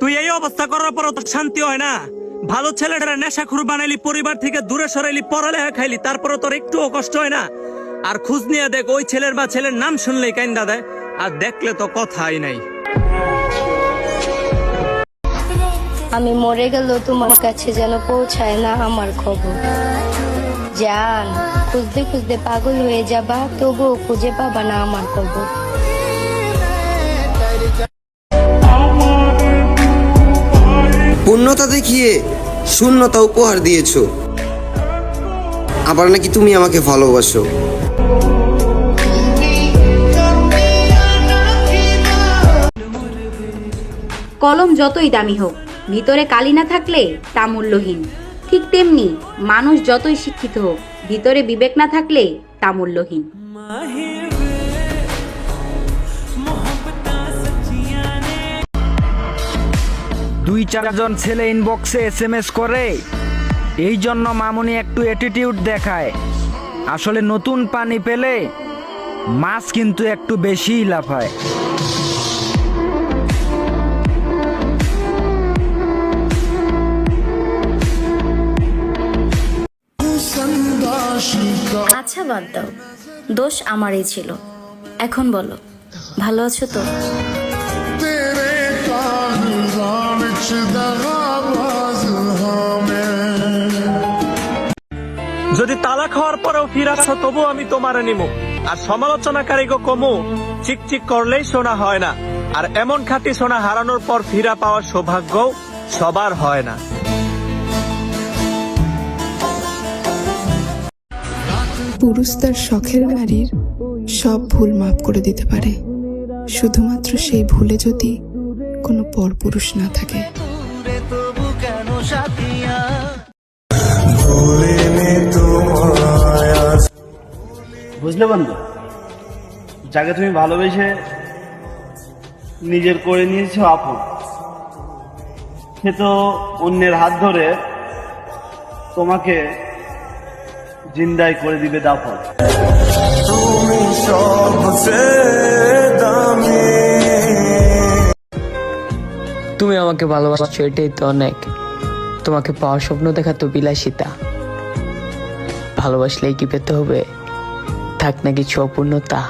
তুই এই অবস্থা করার পরও তো শান্তি হয় না। ভালো ছেলেটারা নেশাখুর বানাইলি, পরিবার থেকে দূরে সরাইলি, পড়ালেখা খাইলি তারপরে তোর একটুও কষ্ট হয় না। আর খোঁজ নিয়ে দেখ, ওই ছেলের বা ছেলের নাম শুনলেই কাইন্দা দেয়, আর দেখলে তো কথাই নাই। আমি মরে গেল তোমার কাছে যেন পৌঁছায় না আমার খবর। জান, খুঁজতে খুঁজতে পাগল হয়ে যাবা, তবুও খুঁজে পাবা না আমার খবর। পূর্ণতা দেখিয়ে শূন্যতা উপহার দিয়েছ। আবার নাকি তুমি আমাকে ভালোবাসো। কলম যতই দামি হোক ভিতরে কালি না থাকলে তা মূল্যহীন। ঠিক তেমনি মানুষ যতই শিক্ষিত হোক ভিতরে বিবেক না থাকলে তা মূল্যহীন। দুই চারজন ছেলে ইনবক্সে এস এম এস করে। এই জন্য মামুনি একটু অ্যাটিটিউড দেখায়। আসলে নতুন পানি পেলে মাছ কিন্তু একটু বেশিই লাফায়। আচ্ছা বাদ দাও। দোষ আমারই ছিল। এখন বলো, ভালো আছো তো? যদি তালা খাওয়ার পরেও ফিরাচ্ছ তবু আমি তোমার নিমু। আর সমালোচনাকারী গো কমু, চিকচিক করলেই শোনা হয় না। আর এমন খাঁটি সোনা হারানোর পর ফিরা পাওয়ার সৌভাগ্য সবার হয় না। পুরুষ তার শখের নারীর সব ভুল মাফ করে দিতে পারে। শুধুমাত্র সেই ভুলে যদি কোনো পরপুরুষ না থাকে। বুঝলে বন্ধু? যাকে তুমি ভালোবেসে নিজের করে নিয়েছো আপন সে তো অন্যের হাত ধরে তোমাকে জিন্দাই করে দিবে দাফন। তুমি সবচেয়ে তুমি আমাকে ভালোবাসছো এটাই তো অনেক। তোমাকে পাওয়ার স্বপ্ন দেখা তো বিলাসিতা। ভালোবাসলেই কি পেতে হবে? থাক না কিছু অপূর্ণতা